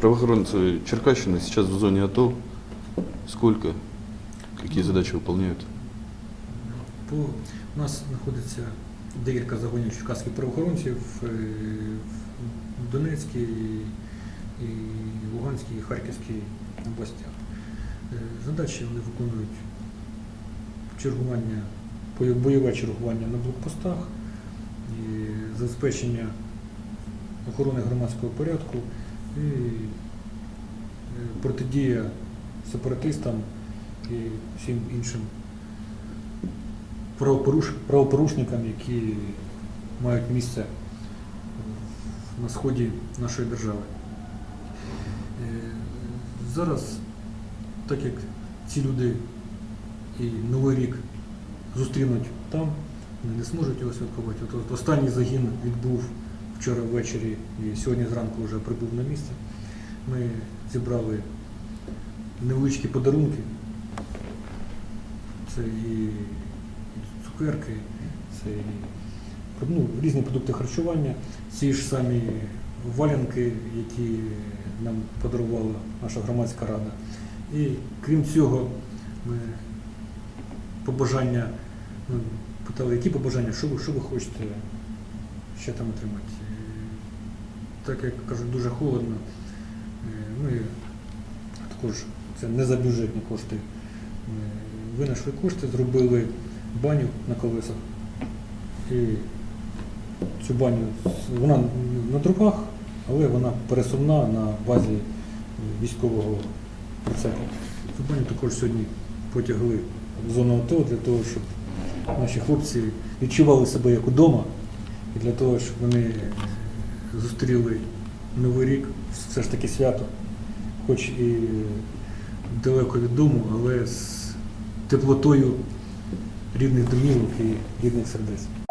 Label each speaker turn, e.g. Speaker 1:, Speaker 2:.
Speaker 1: Правоохранцы Черкащины сейчас в зоне АТО. Сколько? Какие задачи выполняют?
Speaker 2: По, у нас знаходиться декілька загонів черкаських правоохоронців е, в Донецькій, і Луганській, і Харківській областях. Е, Задачі вони виконують чергування, бой- бойове чергування на блокпостах, і забезпечення охорони громадського порядку і е, протидія сепаратистам і всім іншим правопорушникам, які мають місце на сході нашої держави. Е, Зараз, так як ці люди і Новий рік зустрінуть там, вони не зможуть його святкувати. От, останній загін відбув вчора ввечері і сьогодні зранку вже прибув на місце. Ми зібрали невеличкі подарунки. Це і цукерки, це і ну, різні продукти харчування, ці ж самі валянки, які нам подарувала наша громадська рада. І крім цього, ми побажання, ну, питали, які побажання, що ви, що ви хочете ще там отримати. І Так як кажуть, дуже холодно. е, Ми також це не за бюджетні кошти. Ми винайшли кошти, зробили баню на колесах. І цю баню, вона на трубах, але вона пересувна на базі військового ліцею. Цю баню також сьогодні потягли в зону АТО для того, щоб наші хлопці відчували себе як удома, і для того, щоб вони зустріли Новий рік, все ж таки свято, хоч і далеко від дому, але з теплотою рідних домівок і рідних сердець.